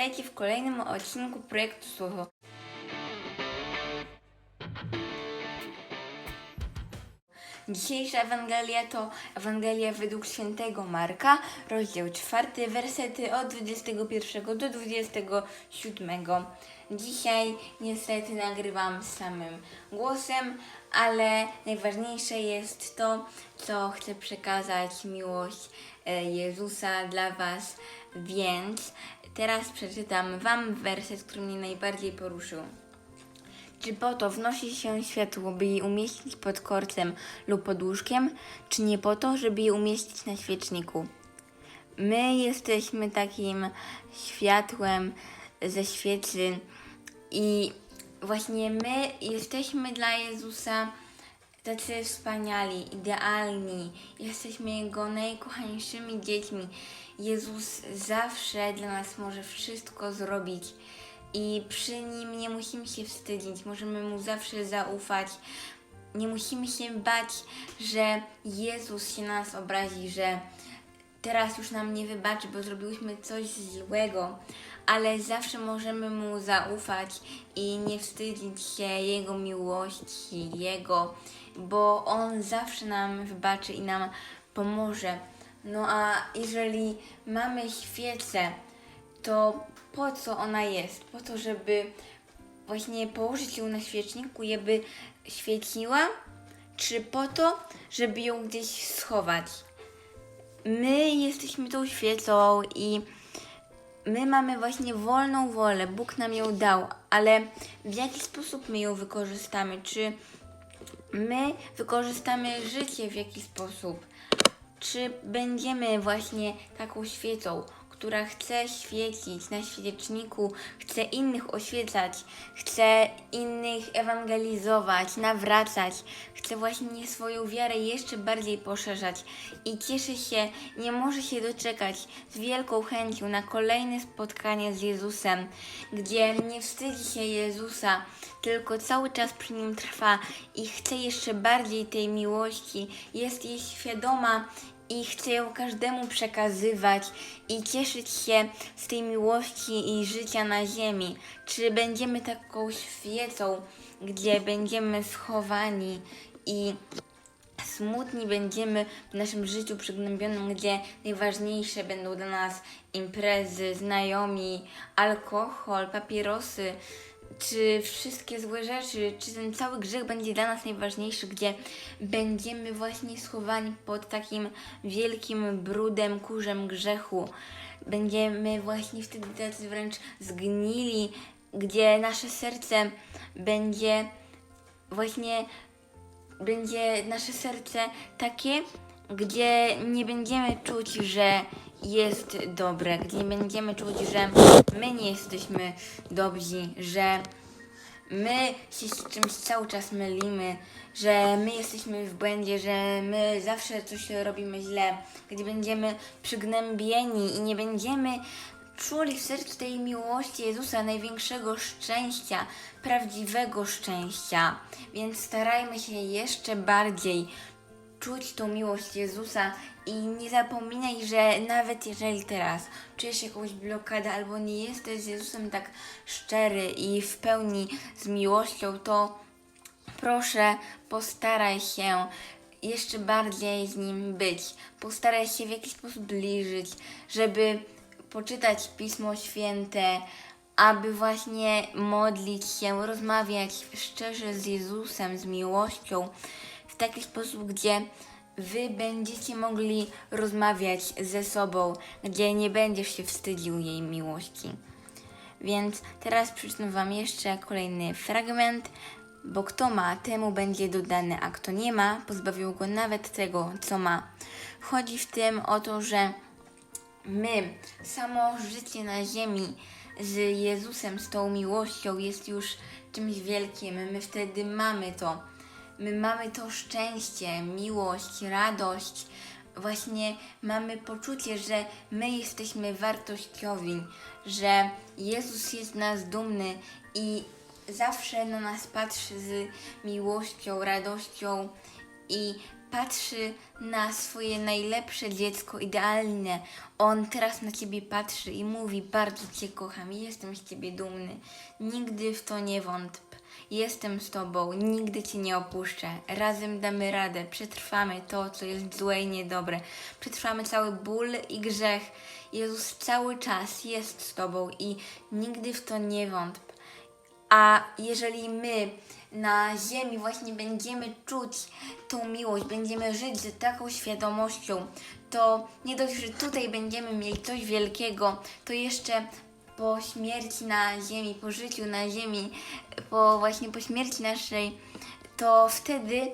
witajcie w kolejnym odcinku projektu Słowo. Dzisiejsza Ewangelia to Ewangelia według świętego Marka, rozdział 4, wersety od 21 do 27. Dzisiaj niestety nagrywam samym głosem, ale najważniejsze jest to, co chcę przekazać miłość e, Jezusa dla Was, więc teraz przeczytam Wam werset, który mnie najbardziej poruszył. Czy po to wnosi się światło, by je umieścić pod korcem lub pod łóżkiem, czy nie po to, żeby je umieścić na świeczniku? My jesteśmy takim światłem ze świecy i właśnie my jesteśmy dla Jezusa tacy wspaniali, idealni. Jesteśmy Jego najkochańszymi dziećmi. Jezus zawsze dla nas może wszystko zrobić i przy Nim nie musimy się wstydzić, możemy Mu zawsze zaufać. Nie musimy się bać, że Jezus się na nas obrazi, że teraz już nam nie wybaczy, bo zrobiłyśmy coś złego, ale zawsze możemy Mu zaufać i nie wstydzić się Jego miłości, Jego, bo On zawsze nam wybaczy i nam pomoże. No a jeżeli mamy świecę, to po co ona jest? Po to, żeby właśnie położyć ją na świeczniku, żeby świeciła, czy po to, żeby ją gdzieś schować? My jesteśmy tą świecą i my mamy właśnie wolną wolę. Bóg nam ją dał, ale w jaki sposób my ją wykorzystamy? Czy my wykorzystamy życie w jakiś sposób? Czy będziemy właśnie taką świecą, która chce świecić na świeczniku, chce innych oświecać, chce innych ewangelizować, nawracać, chce właśnie swoją wiarę jeszcze bardziej poszerzać i cieszy się, nie może się doczekać z wielką chęcią na kolejne spotkanie z Jezusem, gdzie nie wstydzi się Jezusa, tylko cały czas przy nim trwa i chce jeszcze bardziej tej miłości, jest jej świadoma i chce ją każdemu przekazywać i cieszyć się z tej miłości i życia na ziemi. Czy będziemy taką świecą, gdzie będziemy schowani i smutni będziemy w naszym życiu przygnębionym, gdzie najważniejsze będą dla nas imprezy, znajomi, alkohol, papierosy, czy wszystkie złe rzeczy, czy ten cały grzech będzie dla nas najważniejszy, gdzie będziemy właśnie schowani pod takim wielkim brudem, kurzem grzechu. Będziemy właśnie wtedy tacy wręcz zgnili, gdzie nasze serce będzie właśnie będzie nasze serce takie, gdzie nie będziemy czuć, że jest dobre, gdzie nie będziemy czuć, że my nie jesteśmy dobrzy, że my się z czymś cały czas mylimy, że my jesteśmy w błędzie, że my zawsze coś robimy źle, gdzie będziemy przygnębieni i nie będziemy czuli w sercu tej miłości Jezusa, największego szczęścia, prawdziwego szczęścia. Więc starajmy się jeszcze bardziej czuć tą miłość Jezusa i nie zapominaj, że nawet jeżeli teraz czujesz jakąś blokadę albo nie jesteś z Jezusem tak szczery i w pełni z miłością, to proszę postaraj się jeszcze bardziej z nim być. Postaraj się w jakiś sposób bliżyć, żeby poczytać Pismo Święte, aby właśnie modlić się, rozmawiać szczerze z Jezusem, z miłością, taki sposób, gdzie Wy będziecie mogli rozmawiać ze sobą, gdzie nie będziesz się wstydził jej miłości. Więc teraz przeczytam Wam jeszcze kolejny fragment, bo kto ma, temu będzie dodane, a kto nie ma, pozbawił go nawet tego, co ma. Chodzi w tym o to, że my, samo życie na ziemi z Jezusem, z tą miłością jest już czymś wielkim. My wtedy mamy to. My mamy to szczęście, miłość, radość. Właśnie mamy poczucie, że my jesteśmy wartościowi, że Jezus jest nas dumny i zawsze na nas patrzy z miłością, radością i patrzy na swoje najlepsze dziecko, idealne. On teraz na ciebie patrzy i mówi: Bardzo cię kocham, jestem z ciebie dumny. Nigdy w to nie wątp. Jestem z tobą, nigdy cię nie opuszczę. Razem damy radę, przetrwamy to, co jest złe i niedobre. Przetrwamy cały ból i grzech. Jezus cały czas jest z tobą i nigdy w to nie wątp. A jeżeli my na ziemi właśnie będziemy czuć tą miłość, będziemy żyć z taką świadomością, to nie dość, że tutaj będziemy mieli coś wielkiego, to jeszcze po śmierci na ziemi, po życiu na ziemi, po właśnie po śmierci naszej, to wtedy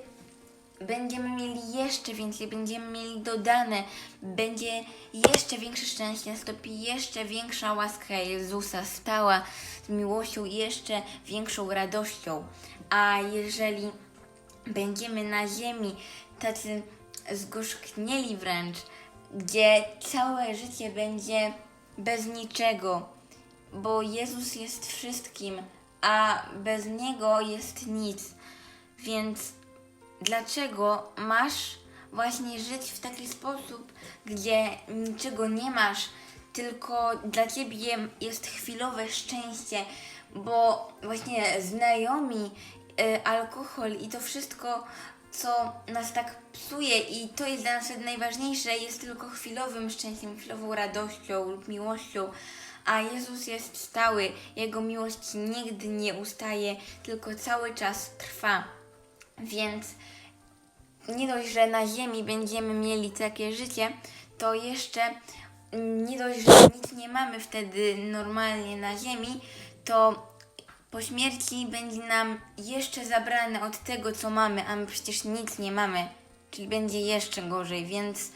będziemy mieli jeszcze więcej, będziemy mieli dodane, będzie jeszcze większe szczęście, nastąpi jeszcze większa łaska Jezusa, stała z miłością, jeszcze większą radością. A jeżeli będziemy na ziemi tacy zgorzknieli wręcz, gdzie całe życie będzie bez niczego, bo Jezus jest wszystkim, a bez Niego jest nic. Więc dlaczego masz właśnie żyć w taki sposób, gdzie niczego nie masz, tylko dla ciebie jest chwilowe szczęście, bo właśnie znajomi, y, alkohol i to wszystko, co nas tak psuje i to jest dla nas najważniejsze, jest tylko chwilowym szczęściem, chwilową radością lub miłością. A Jezus jest stały, Jego miłość nigdy nie ustaje, tylko cały czas trwa. Więc nie dość, że na ziemi będziemy mieli takie życie, to jeszcze nie dość, że nic nie mamy wtedy normalnie na ziemi, to po śmierci będzie nam jeszcze zabrane od tego, co mamy, a my przecież nic nie mamy, czyli będzie jeszcze gorzej, więc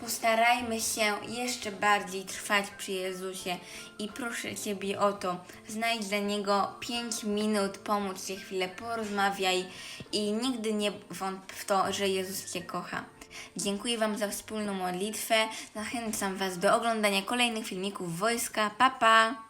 postarajmy się jeszcze bardziej trwać przy Jezusie i proszę Ciebie o to, znajdź dla Niego 5 minut, pomóc Ci chwilę, porozmawiaj i nigdy nie wątp w to, że Jezus Cię kocha. Dziękuję Wam za wspólną modlitwę. Zachęcam Was do oglądania kolejnych filmików Wojska. Pa, pa!